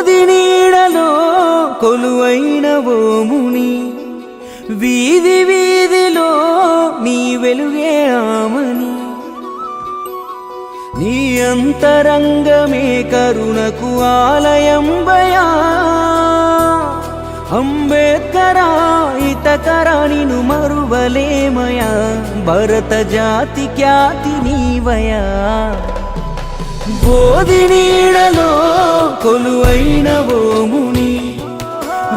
బోధి నీడలో కొలువైన ఓముని వీధి వీధిలో నీ వెలుగే ఆమని. నీ అంతరంగమే కరుణకు ఆలయం భయా అంబేద్కరా ఇతకరా నిను మరువలేమయా భరత జాతి ఖ్యాతి నీవయా. బోధి నీడలో కొలువైన ఓముని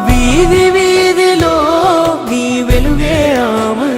వీధి వీధిలో నీ వెలుగే ఆమె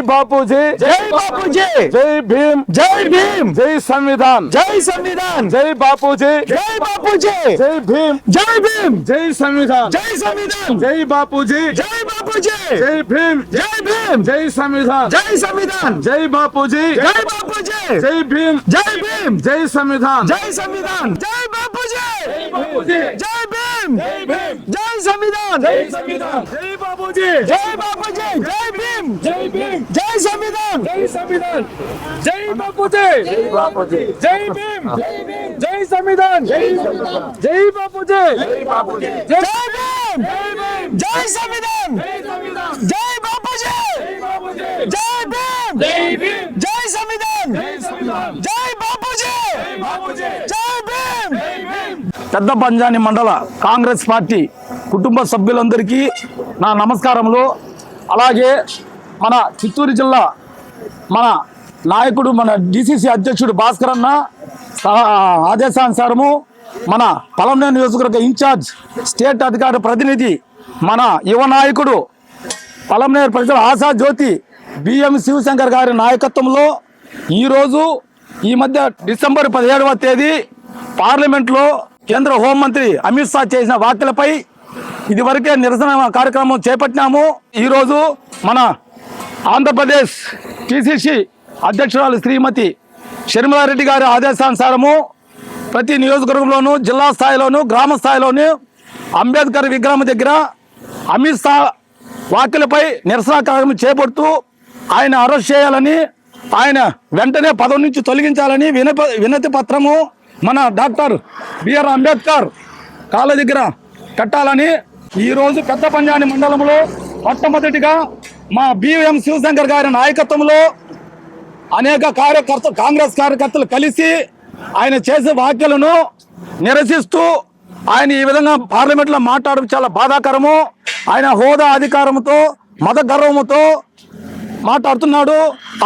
జై బాపూజీ జై బాపూజీ జై భీమ్ జై భీమ్ జై సంవిధాన్ జై సంవిధాన్ జై బాపూజీ జై బాపూజీ జై భీమ్ జై భీమ్ జై సంవిధాన్ జై సంవిధాన్ జై బాపూజీ జై బాపూజీ జై భీమ్ జై భీమ్ జై సంవిధాన్ జై సంవిధాన్ జై బాపూజీ జై బాపూజీ జై భీమ్ జై భీమ్ జై సంవిధాన్ జై సంవిధాన్ జై బాపూజీ బాపూజీ జై భీమ్ జై భీమ్ జై సంవిధాన్ జై సంవిధాన్ జై బాపూజీ జై భీమ్ జై భీమ్ జై సంవిధాన్ జై సంవిధాన్ జై బాపూజీ జై బాపూజీ జై భీమ్ జై సంవిధాన్ జై బాపూజీ జై బాపూజీ జై భీమ్ జై సంవిధాన్ జై బాపూజీ జై భీమ్ జై సంవిధాన్ జై బాపూజీ జై బాపూజీ జై భీమ్ జై భీమ్ పెద్ద పంజాని మండల కాంగ్రెస్ పార్టీ కుటుంబ సభ్యులందరికీ నా నమస్కారములు. అలాగే మన చిత్తూరు జిల్లా మన నాయకుడు మన డిసిసి అధ్యక్షుడు భాస్కర్ అన్న ఆదేశానుసారము మన పలమనేరు నియోజకవర్గ ఇన్ఛార్జ్ స్టేట్ అధికార ప్రతినిధి మన యువ నాయకుడు పలమనేరు ప్రజల ఆశా జ్యోతి బిఎం శివశంకర్ గారి నాయకత్వంలో ఈరోజు ఈ మధ్య డిసెంబర్ పదిహేడవ తేదీ పార్లమెంట్లో కేంద్ర హోంమంత్రి అమిత్ షా చేసిన వ్యాఖ్యలపై ఇదివరకే నిరసన కార్యక్రమం చేపట్టినాము. ఈరోజు మన ఆంధ్రప్రదేశ్ టీసీసీ అధ్యక్షురాలు శ్రీమతి షర్మిలారెడ్డి గారి ఆదేశానుసారము ప్రతి నియోజకవర్గంలోనూ జిల్లా స్థాయిలోనూ గ్రామ స్థాయిలోనూ అంబేద్కర్ విగ్రహం దగ్గర అమిత్ షా వ్యాఖ్యలపై నిరసన కార్యక్రమం చేపడుతూ ఆయన అరెస్ట్ చేయాలని ఆయన వెంటనే పదవి నుంచి తొలగించాలని వినప వినతి పత్రము మన డాక్టర్ బిఆర్ అంబేద్కర్ కాళ్ళ దగ్గర కట్టాలని ఈరోజు పెద్ద పంజాని మండలంలో మొట్టమొదటిగా మా బిఎం శివశంకర్ గారి నాయకత్వంలో అనేక కార్యకర్త కాంగ్రెస్ కార్యకర్తలు కలిసి ఆయన చేసే వ్యాఖ్యలను నిరసిస్తూ ఆయన ఈ విధంగా పార్లమెంట్లో మాట్లాడడం చాలా బాధాకరము. ఆయన హోదా అధికారంతో మత గర్వముతో మాట్లాడుతున్నాడు.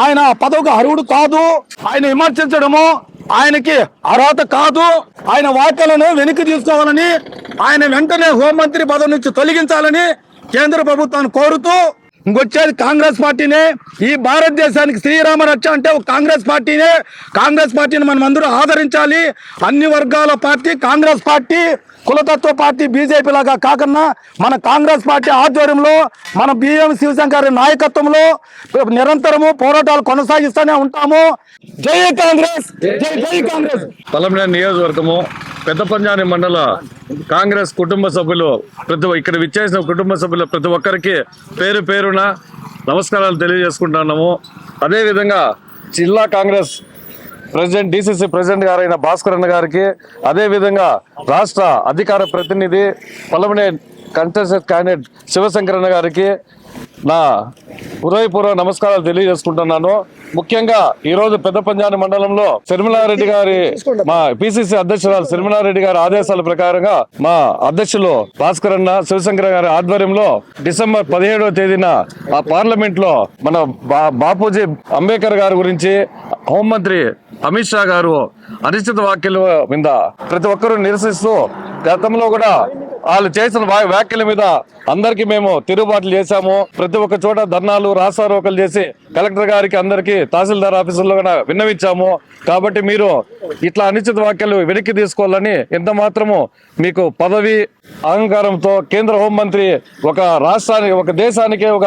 ఆయన పదవికి అర్హుడు కాదు. ఆయన విమర్శించడము ఆయనకి అర్హత కాదు. ఆయన వ్యాఖ్యలను వెనక్కి తీసుకోవాలని ఆయన వెంటనే హోంమంత్రి పదవి నుంచి తొలగించాలని కేంద్ర ప్రభుత్వాన్ని కోరుతూ ఇంకొచ్చేది కాంగ్రెస్ పార్టీనే. ఈ భారతదేశానికి శ్రీరామ రక్ష అంటే ఒక కాంగ్రెస్ పార్టీనే. కాంగ్రెస్ పార్టీని మనం అందరూ ఆదరించాలి. అన్ని వర్గాల పార్టీ కాంగ్రెస్ పార్టీ. కులతత్వ పార్టీ బీజేపీ లాగా కాకుండా మన కాంగ్రెస్ పార్టీ ఆధ్వర్యంలో మన బిఎం శివశంకర్ నాయకత్వంలో నిరంతరము పోరాటాలు కొనసాగిస్తూనే ఉంటాము. జై కాంగ్రెస్! జై జై కాంగ్రెస్! పలమనేరు నియోజకవర్గము పెద్ద పంజాని మండల కాంగ్రెస్ కుటుంబ సభ్యులు ప్రతి ఇక్కడ విచ్చేసిన కుటుంబ సభ్యులు ప్రతి ఒక్కరికి పేరు పేరున నమస్కారాలు తెలియజేసుకుంటున్నాము. అదేవిధంగా జిల్లా కాంగ్రెస్ ప్రెసిడెంట్ డిసిసి ప్రెసిడెంట్ గారైన భాస్కర్ అన్న గారికి అదేవిధంగా రాష్ట్ర అధికార ప్రతినిధి పలమనే కంటెస్టెడ్ క్యాండిడేట్ శివశంకరన్న గారికి నా హృదయపూర్వక నమస్కారాలు తెలియజేసుకుంటున్నాను. ముఖ్యంగా ఈ రోజు పెద్ద పంజాని మండలంలో శర్మిలారెడ్డి గారి మా పిసిసి అధ్యక్షురాలు శర్మిలారెడ్డి గారి ఆదేశాల ప్రకారంగా మా అధ్యక్షులు భాస్కర్ అన్న శివశంకర్ గారి ఆధ్వర్యంలో డిసెంబర్ పదిహేడవ తేదీన ఆ పార్లమెంట్లో మన బాపూజీ అంబేద్కర్ గారి గురించి హోంమంత్రి అమిత్ షా గారు అనిశ్చిత వ్యాఖ్యల మీద ప్రతి ఒక్కరూ నిరసిస్తూ గతంలో కూడా వాళ్ళు చేసిన వ్యాఖ్యల మీద అందరికీ మేము తిరుగుబాట్లు చేశాము. ప్రతి ఒక్క చోట ధర్నాలు రాస్తారోకలు చేసి కలెక్టర్ గారికి అందరికీ తహసీల్దార్ ఆఫీసుల్లో కూడా విన్నవించాము. కాబట్టి మీరు ఇట్లా అనిశ్చిత వ్యాఖ్యలు వెనక్కి తీసుకోవాలని ఎంత మాత్రము మీకు పదవి అహంకారంతో కేంద్ర హోంమంత్రి ఒక రాష్ట్రానికి ఒక దేశానికి ఒక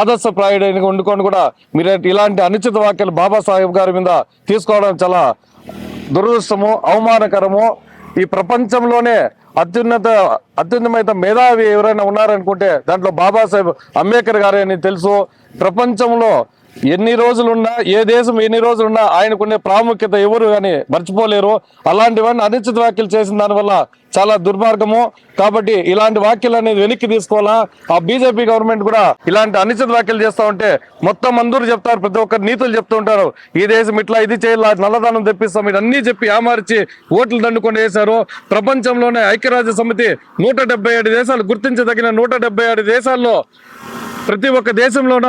ఆదర్శప్రాయుడైన వండుకొని కూడా మీరు ఇలాంటి అనుచిత వ్యాఖ్యలు బాబాసాహెబ్ గారి మీద తీసుకోవడం చాలా దురదృష్టము అవమానకరము. ఈ ప్రపంచంలోనే అత్యున్నత అత్యున్నత మేధావి ఎవరైనా ఉన్నారనుకుంటే దాంట్లో బాబాసాహెబ్ అంబేద్కర్ గారే అని తెలుసు. ప్రపంచంలో ఎన్ని రోజులున్నా ఏ దేశం ఎన్ని రోజులున్నా ఆయనకునే ప్రాముఖ్యత ఎవరు అని మర్చిపోలేరు. అలాంటివన్నీ అనిశ్చిత వ్యాఖ్యలు చేసిన దానివల్ల చాలా దుర్మార్గము. కాబట్టి ఇలాంటి వ్యాఖ్యలు అనేది వెనక్కి తీసుకోవాలా? ఆ బీజేపీ గవర్నమెంట్ కూడా ఇలాంటి అనిశ్చిత వ్యాఖ్యలు చేస్తా ఉంటే మొత్తం అందరూ చెప్తారు. ప్రతి ఒక్కరు నీతులు చెప్తూ ఉంటారు. ఈ దేశం ఇట్లా ఇది చేయాలి? నల్లదానం తెప్పిస్తాం. ఇది అన్ని చెప్పి ఆమార్చి ఓట్లు దండుకొని వేశారు. ప్రపంచంలోనే ఐక్యరాజ్య సమితి నూట ఏడు దేశాలు గుర్తించదగిన నూట దేశాల్లో ప్రతి ఒక్క దేశంలోన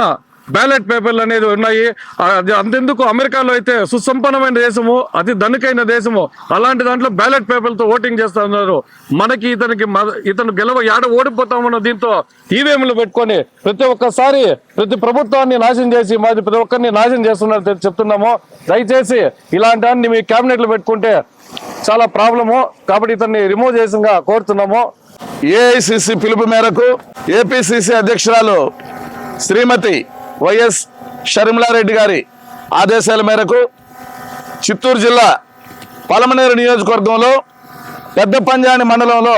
బ్యాలెట్ పేపర్లు అనేది ఉన్నాయి. అది అంతెందుకు? అమెరికాలో అయితే సుసంపన్నమైన దేశము అతి ధనికైన దేశము. అలాంటి దాంట్లో బ్యాలెట్ పేపర్లతో ఓటింగ్ చేస్తా ఉన్నారు. మనకి ఇతనికి ఇతను గెలవ ఏడ ఓడిపోతామన్న దీంతో ఈవీఎంలు పెట్టుకొని ప్రతి ఒక్కసారి ప్రతి ప్రభుత్వాన్ని నాశనం చేసి మాది ప్రతి ఒక్కరిని నాశనం చేస్తున్నారు చెప్తున్నాము. దయచేసి ఇలాంటి అన్ని మీ క్యాబినెట్లు పెట్టుకుంటే చాలా ప్రాబ్లము. కాబట్టి ఇతన్ని రిమూవ్ చేసిందిగా కోరుతున్నాము. ఏఐసిసి పిలుపు మేరకు ఏపీసీసీ అధ్యక్షురాలు శ్రీమతి వైఎస్ షర్మిలారెడ్డి గారి ఆదేశాల మేరకు చిత్తూరు జిల్లా పలమనేరు నియోజకవర్గంలో పెద్ద పంజాని మండలంలో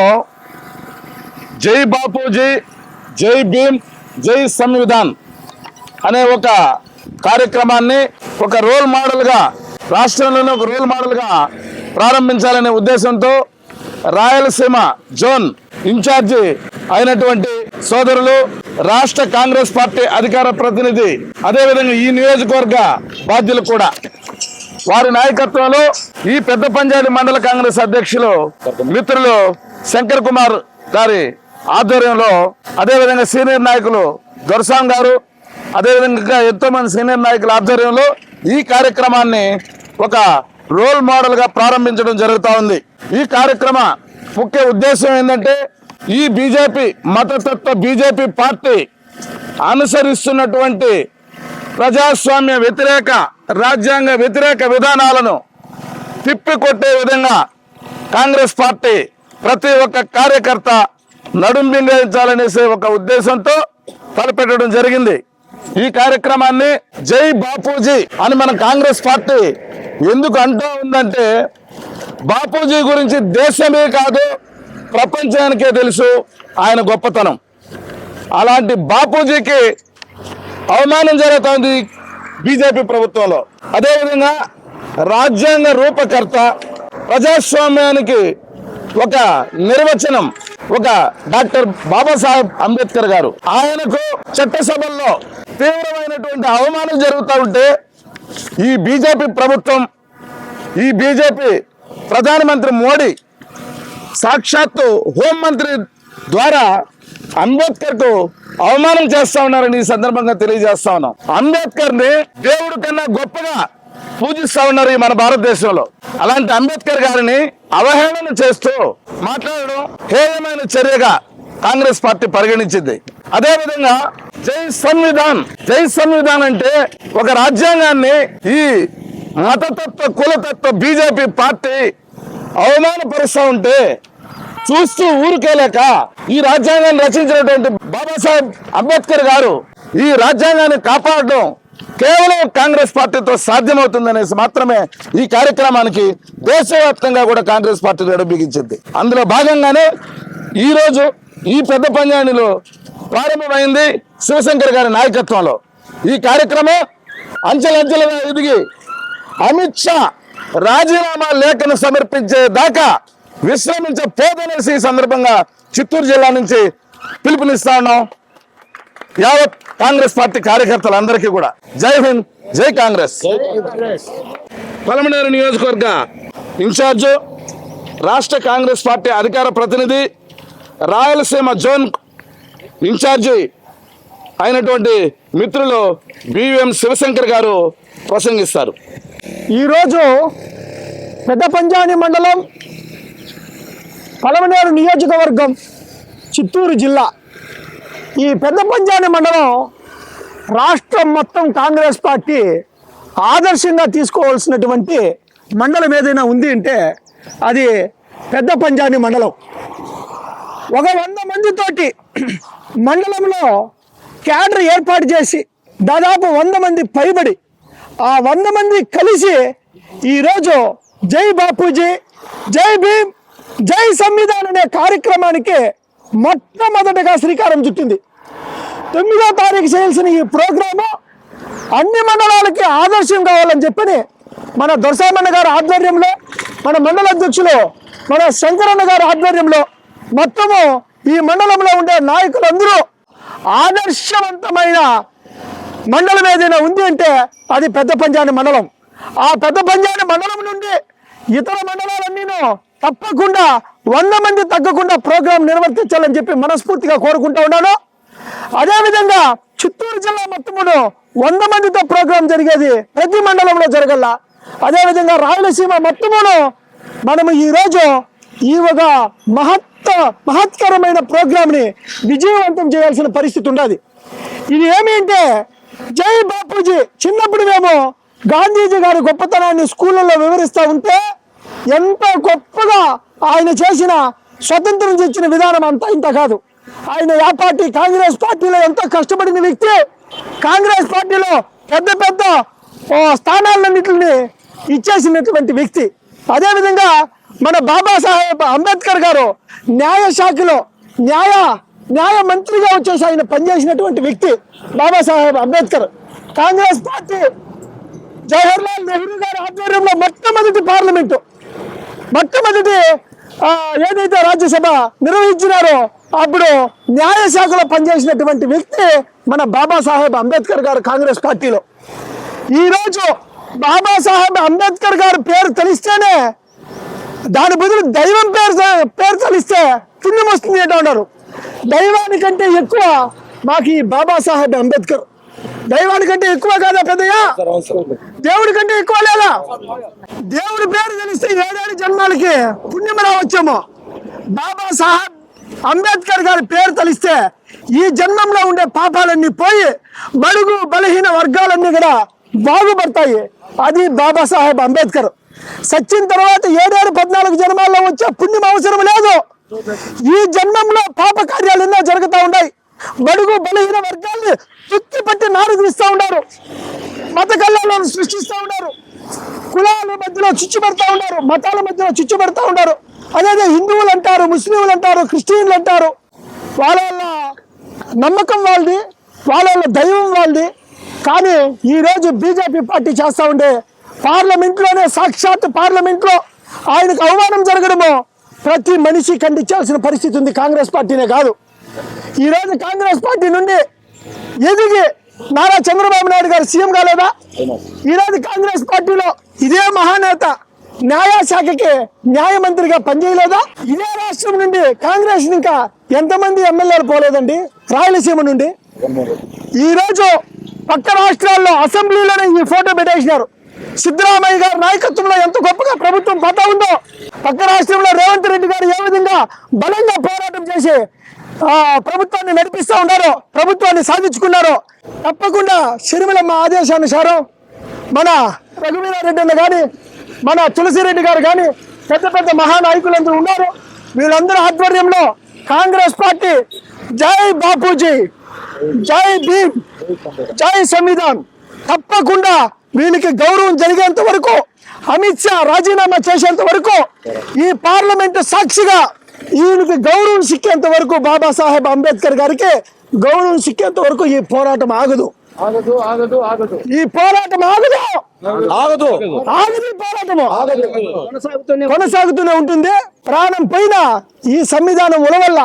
జై బాపూజీ జై భీమ్ జై సంవిధాన్ అనే ఒక కార్యక్రమాన్ని ఒక రోల్ మోడల్గా రాష్ట్రంలోనే ఒక రోల్ మోడల్గా ప్రారంభించాలనే ఉద్దేశంతో రాయలసీమ జోన్ ఇన్ఛార్జి అయినటువంటి సోదరులు రాష్ట్ర కాంగ్రెస్ పార్టీ అధికార ప్రతినిధి అదేవిధంగా ఈ నియోజకవర్గ బాధ్యులు కూడా. వారి నాయకత్వంలో ఈ పెద్ద పంజాబీ మండల కాంగ్రెస్ అధ్యక్షులు మిత్రులు శంకర్ కుమార్ గారి ఆధ్వర్యంలో అదేవిధంగా సీనియర్ నాయకులు దొరసాం గారు అదేవిధంగా ఎంతో మంది సీనియర్ నాయకుల ఆధ్వర్యంలో ఈ కార్యక్రమాన్ని ఒక రోల్ మోడల్గా ప్రారంభించడం జరుగుతూ ఉంది. ఈ కార్యక్రమ ముఖ్య ఉద్దేశం ఏంటంటే ఈ బీజేపీ మతతత్వ బీజేపీ పార్టీ అనుసరిస్తున్నటువంటి ప్రజాస్వామ్య వ్యతిరేక రాజ్యాంగ వ్యతిరేక విధానాలను తిప్పికొట్టే విధంగా కాంగ్రెస్ పార్టీ ప్రతి ఒక్క కార్యకర్త నడుంబింగించాలనేసే ఒక ఉద్దేశంతో తలపెట్టడం జరిగింది. ఈ కార్యక్రమాన్ని జై బాపూజీ అని మన కాంగ్రెస్ పార్టీ ఎందుకు అంటూ ఉందంటే బాపూజీ గురించి దేశమే కాదు ప్రపంచానికే తెలుసు ఆయన గొప్పతనం. అలాంటి బాపూజీకి అవమానం జరుగుతోంది బీజేపీ ప్రభుత్వంలో. అదేవిధంగా రాజ్యాంగ రూపకర్త ప్రజాస్వామ్యానికి ఒక నిర్వచనం ఒక డాక్టర్ బాబాసాహెబ్ అంబేద్కర్ గారు. ఆయనకు చట్టసభల్లో తీవ్రమైనటువంటి అవమానం జరుగుతూ ఉంటే ఈ బీజేపీ ప్రభుత్వం ఈ బీజేపీ ప్రధానమంత్రి మోడీ సాక్షాత్తు హోంమంత్రి ద్వారా అంబేద్కర్కు అవమానం చేస్తా ఉన్నారని ఈ సందర్భంగా తెలియజేస్తా ఉన్నాం. అంబేద్కర్ని దేవుడి కన్నా గొప్పగా పూజిస్తా ఉన్నారు ఈ మన భారతదేశంలో. అలాంటి అంబేద్కర్ గారిని అవహేళన చేస్తూ మాట్లాడడం హేయమైన చర్యగా కాంగ్రెస్ పార్టీ పరిగణించింది. అదే విధంగా జై సంవిధాన్ జై సంవిధాన్ అంటే ఒక రాజ్యాంగాన్ని ఈ మతతత్వ కులతత్వ బీజేపీ పార్టీ అవమానపరుస్తూ ఉంటే చూస్తూ ఊరుకోలేక ఈ రాజ్యాంగాన్ని రచించినటువంటి బాబాసాహెబ్ అంబేద్కర్ గారు ఈ రాజ్యాంగాన్ని కాపాడడం కేవలం కాంగ్రెస్ పార్టీతో సాధ్యమవుతుందనేసి మాత్రమే ఈ కార్యక్రమానికి దేశవ్యాప్తంగా కూడా కాంగ్రెస్ పార్టీ బిగించింది అందులో భాగంగానే ఈ రోజు ఈ పెద్ద పంజానిలో ప్రారంభమైంది శివశంకర్ గారి నాయకత్వంలో. ఈ కార్యక్రమం అంచెలంచెలుగా ఎదిగి అమిత్ షా రాజీనామా లేఖను సమర్పించే దాకా విశ్రమించపోదనేసి ఈ సందర్భంగా చిత్తూరు జిల్లా నుంచి పిలుపునిస్తా ఉన్నాం. యావత్ కాంగ్రెస్ పార్టీ కార్యకర్తలందరికీ కూడా. జై హింద్ జై కాంగ్రెస్. పలమనేరు నియోజకవర్గ ఇన్ఛార్జు రాష్ట్ర కాంగ్రెస్ పార్టీ అధికార ప్రతినిధి రాయలసీమ జోన్ ఇన్ఛార్జి అయినటువంటి మిత్రులు బివిఎం శివశంకర్ గారు ప్రసంగిస్తారు. ఈరోజు పెద్ద పంజాని మండలం పలమనేరు నియోజకవర్గం చిత్తూరు జిల్లా. ఈ పెద్ద పంజాని మండలం రాష్ట్రం మొత్తం కాంగ్రెస్ పార్టీ ఆదర్శంగా తీసుకోవాల్సినటువంటి మండలం ఏదైనా ఉంది అంటే అది పెద్ద పంజాని మండలం. ఒక వంద మందితోటి మండలంలో క్యాడర్ ఏర్పాటు చేసి దాదాపు వంద మంది పైబడి ఆ వంద మంది కలిసి ఈరోజు జై బాపూజీ జై భీమ్ జై సంవిధాన్ అనే కార్యక్రమానికి మొట్టమొదటగా శ్రీకారం చుట్టింది. తొమ్మిదో తారీఖు చేయాల్సిన ఈ ప్రోగ్రాము అన్ని మండలాలకి ఆదర్శం కావాలని చెప్పని మన దొరసామన్న గారి ఆధ్వర్యంలో మన మండల అధ్యక్షులు మన శంకరన్న గారి ఆధ్వర్యంలో మొత్తము ఈ మండలంలో ఉండే నాయకులందరూ ఆదర్శవంతమైన మండలం ఏదైనా ఉంది అంటే అది పెద్ద పంజాని మండలం. ఆ పెద్ద పంజాని మండలం నుండి ఇతర మండలాలన్నీను తప్పకుండా వంద మంది తగ్గకుండా ప్రోగ్రాం నిర్వర్తించాలని చెప్పి మనస్ఫూర్తిగా కోరుకుంటూ ఉన్నాను. అదేవిధంగా చిత్తూరు జిల్లా మొత్తమును వంద మందితో ప్రోగ్రాం జరిగేది ప్రతి మండలంలో జరగల అదేవిధంగా రాయలసీమ మొత్తమును మనము ఈరోజు ఈ ఒక మహత్త మహత్కరమైన ప్రోగ్రాంని విజయవంతం చేయాల్సిన పరిస్థితి ఉండాలి ఇది ఏమి అంటే జై బాపూజీ చిన్నప్పుడు మేము గాంధీజీ గారి గొప్పతనాన్ని స్కూళ్ళలో వివరిస్తూ ఉంటే ఎంతో గొప్పగా ఆయన చేసిన స్వతంత్రం తెచ్చిన విధానం అంతా ఇంత కాదు. ఆయన ఆ పార్టీ కాంగ్రెస్ పార్టీలో ఎంతో కష్టపడిన వ్యక్తి కాంగ్రెస్ పార్టీలో పెద్ద పెద్ద స్థానాలన్నింటిని ఇచ్చేసినటువంటి వ్యక్తి. అదేవిధంగా మన బాబాసాహెబ్ అంబేద్కర్ గారు న్యాయ శాఖలో న్యాయ న్యాయ మంత్రిగా వచ్చేసి ఆయన పనిచేసినటువంటి వ్యక్తి బాబాసాహెబ్ అంబేద్కర్. కాంగ్రెస్ పార్టీ జవహర్లాల్ నెహ్రూ గారి ఆధ్వర్యంలో మొట్టమొదటి పార్లమెంటు. మొట్టమొదటి ఏదైతే రాజ్యసభ నిర్వహించినారో అప్పుడు న్యాయశాఖలో పనిచేసినటువంటి వ్యక్తి మన బాబాసాహెబ్ అంబేద్కర్ గారు కాంగ్రెస్ పార్టీలో. ఈరోజు బాబాసాహెబ్ అంబేద్కర్ గారు పేరు తెలిస్తేనే దాని బదులు దైవం పేరు పేరు తెలిస్తే పుణ్యం వస్తుంది ఏంటో అన్నారు దైవానికంటే ఎక్కువ మాకు ఈ బాబాసాహెబ్ అంబేద్కర్. దైవానికంటే ఎక్కువ కాదా పెద్దయ్య? దేవుడి కంటే ఎక్కువ లేదా? దేవుడి పేరు తెలిస్తే ఏడేడు జన్మాలకి పుణ్యం రావచ్చేమో. బాబా సాహెబ్ అంబేద్కర్ గారి పేరు తెలిస్తే ఈ జన్మంలో ఉండే పాపాలన్నీ పోయి బడుగు బలహీన వర్గాలన్నీ కూడా బాగుపడతాయి. అది బాబా సాహెబ్ అంబేద్కర్. సచ్చిన తర్వాత ఏడేడు పద్నాలుగు జన్మాల్లో వచ్చే పుణ్యం అవసరం లేదు. ఈ జన్మంలో పాప కార్యాలు ఎన్నో జరుగుతూ ఉన్నాయి. బడుగు బలహీన వర్గాల్ని చుట్టి పట్టి నాడు ఉన్నారు. మత కళ్ళలో సృష్టిస్తూ ఉన్నారు. కులాల మధ్యలో చిచ్చుపెడతా ఉన్నారు. మతాల మధ్యలో చిచ్చుపెడతా ఉన్నారు. అదే హిందువులు అంటారు ముస్లింలు అంటారు క్రిస్టియన్లు అంటారు. వాళ్ళ వాళ్ళ నమ్మకం వాళ్ళది వాళ్ళ వాళ్ళ దైవం వాళ్ళది. కానీ ఈరోజు బీజేపీ పార్టీ చేస్తూ ఉండే పార్లమెంట్లోనే సాక్షాత్ పార్లమెంట్లో ఆయనకు అవమానం జరగడము ప్రతి మనిషి ఖండించాల్సిన పరిస్థితి ఉంది. కాంగ్రెస్ పార్టీనే కాదు. ఈరోజు కాంగ్రెస్ పార్టీ నుండి ఎదిగి నారా చంద్రబాబు నాయుడు గారు సీఎం కాలేదా? ఈరోజు కాంగ్రెస్ పార్టీలో ఇదే మహానేత న్యాయశాఖకి న్యాయమంత్రిగా పనిచేయలేదా? ఇదే రాష్ట్రం నుండి కాంగ్రెస్ ఇంకా ఎంతమంది ఎమ్మెల్యేలు పోలేదండి? రాయలసీమ నుండి. ఈ రోజు పక్క రాష్ట్రాల్లో అసెంబ్లీలోనే ఈ ఫోటో పెట్టేసినారు. సిద్ధరామయ్య గారి నాయకత్వంలో ఎంత గొప్పగా ప్రభుత్వం పోతా ఉందో పక్క రాష్ట్రంలో రేవంత్ రెడ్డి గారు ఏ విధంగా బలంగా పోరాటం చేసి ప్రభుత్వాన్ని నడిపిస్తూ ఉన్నారో ప్రభుత్వాన్ని సాధించుకున్నారో తప్పకుండా షర్మిలమ్మ ఆదేశానుసారం మన రఘువీరారెడ్డి అన్న కానీ మన తులసిరెడ్డి గారు కానీ పెద్ద పెద్ద మహానాయకులందరూ ఉన్నారు. వీళ్ళందరూ ఆధ్వర్యంలో కాంగ్రెస్ పార్టీ జై బాపూజీ జై భీమ్ జై సంవిధాన్ తప్పకుండా వీళ్ళకి గౌరవం జరిగేంత వరకు అమిత్ షా రాజీనామా చేసేంత వరకు ఈ పార్లమెంటు సాక్షిగా ఈయనకి గౌరవం సిక్కేంత వరకు బాబాసాహెబ్ అంబేద్కర్ గారికి గౌరవం సిక్కేంత వరకు ఈ పోరాటం ఆగదు. ఆగదు ఆగదు ఆగదు. ఈ పోరాటం ఆగదు. ఆగదు. ఆగదు పోరాటము. కొనసాగుతూనే ఉంటుంది. ప్రాణం పైన ఈ సంవిధానం ఉలవల్ల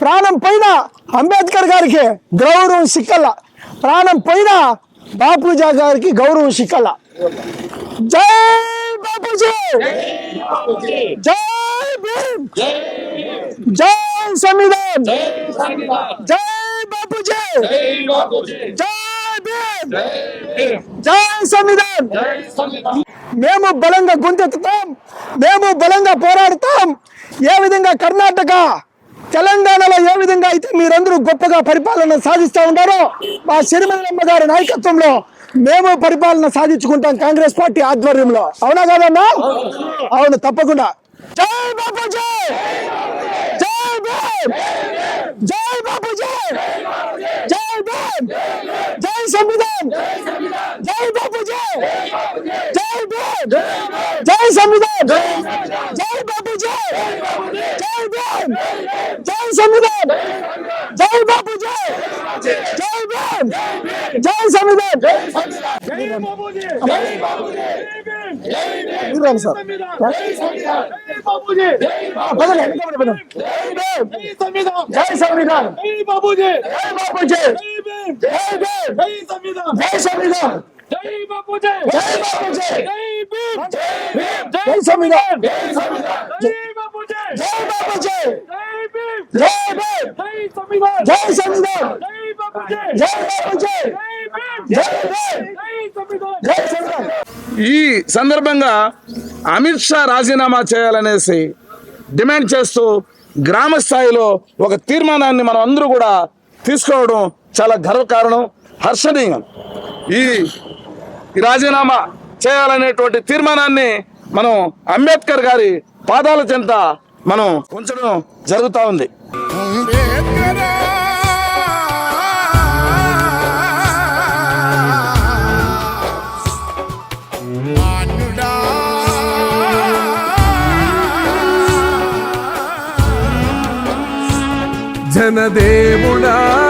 ప్రాణం పైన అంబేద్కర్ గారికి గౌరవం సిక్కల్ల ప్రాణం పైన బాపూజీ గారికి గౌరవం సిక్కల్ల జై బాపూజీ జై భీమ్ జై సంవిధాన్ జై బాపూజీ జై భీమ్ జై సంవిధాన్ మేము బలంగా గొంతెత్తుతాం మేము బలంగా పోరాడుతాం ఏ విధంగా కర్ణాటక తెలంగాణలో ఏ విధంగా అయితే మీరందరూ గొప్పగా పరిపాలన సాధిస్తూ ఉన్నారో మా సిరిమల్లమ్మ గారి నాయకత్వంలో మేము పరిపాలన సాధించుకుంటాం కాంగ్రెస్ పార్టీ ఆధ్వర్యంలో. అవునా కాదన్నా? అవును తప్పకుండా. జై బాబు జై భీమ్! జై బాబు జై భీమ్! జై సంవిధాన్! జై బాబు జై జై భీమ్! జై సంవిధాన్ జై బాబు జై జై భీమ్ జై సంవిధాన్ జై బాబు జై జై భీమ్ జై సంవిధాన్ మీరు రండి సార్ పదండి, వెనకాల పదండి. జై సంవిధాన్ జై బాబు జై జై భీమ్ జై సంవిధాన్ జై బాబు జై జై సంవిధాన్ జై బాబు జై జై బాబు జై జై భీమ్! జై సంవిధాన్! జై బాబు జై! జై బాబు జై! జై భీమ్! జై సంవిధాన్! ఈ సందర్భంగా అమిత్ షా రాజీనామా చేయాలనేసి డిమాండ్ చేస్తూ గ్రామ స్థాయిలో ఒక తీర్మానాన్ని మనం అందరూ కూడా తీసుకోవడం చాలా గర్వకారణం హర్షణీయం. ఈ ఈ రాజీనామా చేయాలనేటువంటి తీర్మానాన్ని మనం అంబేద్కర్ గారి పాదాల చెంత మనం ఉంచడం జరుగుతూ ఉంది. దేవుడా